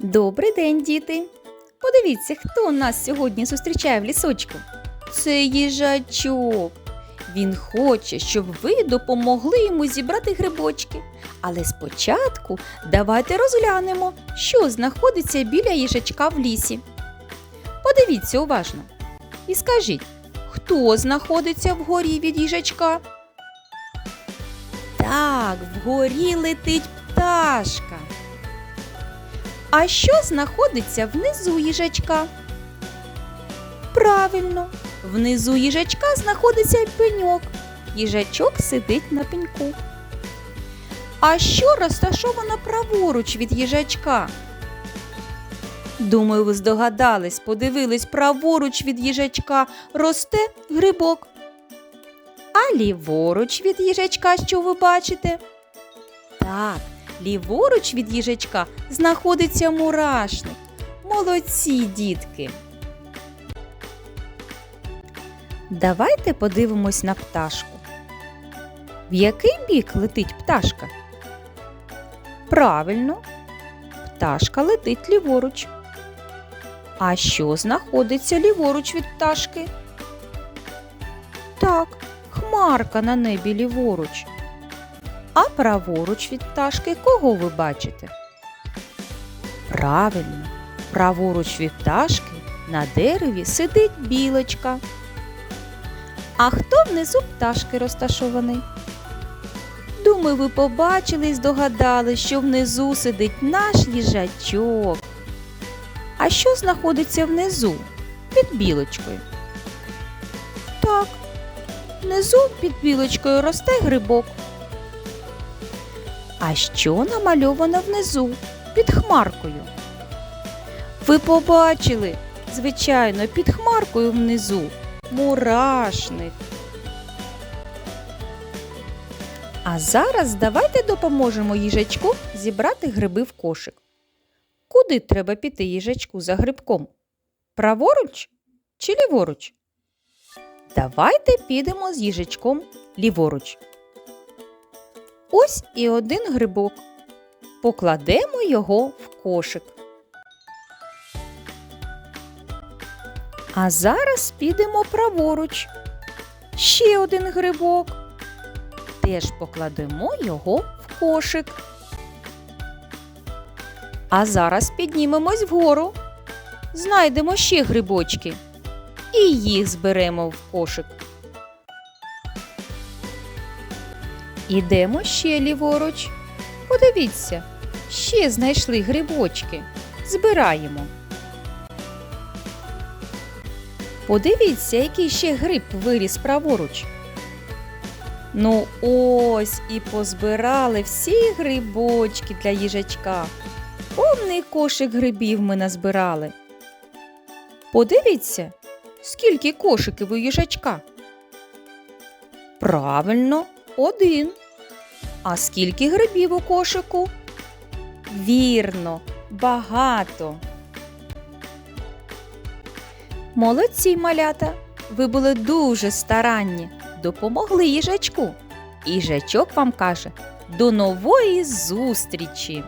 Добрий день, діти! Подивіться, хто нас сьогодні зустрічає в лісочку. Це їжачок. Він хоче, щоб ви допомогли йому зібрати грибочки. Але спочатку давайте розглянемо, що знаходиться біля їжачка в лісі. Подивіться уважно і скажіть, хто знаходиться вгорі від їжачка? Так, вгорі летить пташка. А що знаходиться внизу їжачка? Правильно, внизу їжачка знаходиться пеньок. Їжачок сидить на пеньку. А що розташовано праворуч від їжачка? Думаю, ви здогадались, подивились, праворуч від їжачка росте грибок. А ліворуч від їжачка, що ви бачите? Так, ліворуч від їжачка знаходиться мурашник. Молодці, дітки. Давайте подивимось на пташку. В який бік летить пташка? Правильно, пташка летить ліворуч. А що знаходиться ліворуч від пташки? Так, хмарка на небі ліворуч. А праворуч від пташки кого ви бачите? Правильно, праворуч від пташки на дереві сидить білочка. А хто внизу пташки розташований? Думаю, ви побачили і здогадали, що внизу сидить наш їжачок. А що знаходиться внизу під білочкою? Так, внизу під білочкою росте грибок. А що намальовано внизу під хмаркою? Ви побачили, звичайно, під хмаркою внизу мурашник. А зараз давайте допоможемо їжачку зібрати гриби в кошик. Куди треба піти їжачку за грибком? Праворуч чи ліворуч? Давайте підемо з їжачком ліворуч. Ось і один грибок. Покладемо його в кошик. А зараз підемо праворуч. Ще один грибок. Теж покладемо його в кошик. А зараз піднімемось вгору. Знайдемо ще грибочки. І їх зберемо в кошик. Ідемо ще ліворуч. Подивіться, ще знайшли грибочки. Збираємо. Подивіться, який ще гриб виріс праворуч. Ну ось і позбирали всі грибочки для їжачка. Повний кошик грибів ми назбирали. Подивіться, скільки кошиків у їжачка. Правильно, один. А скільки грибів у кошику? Вірно, багато. Молодці, малята! Ви були дуже старанні, допомогли їжачку. Їжачок вам каже до нової зустрічі!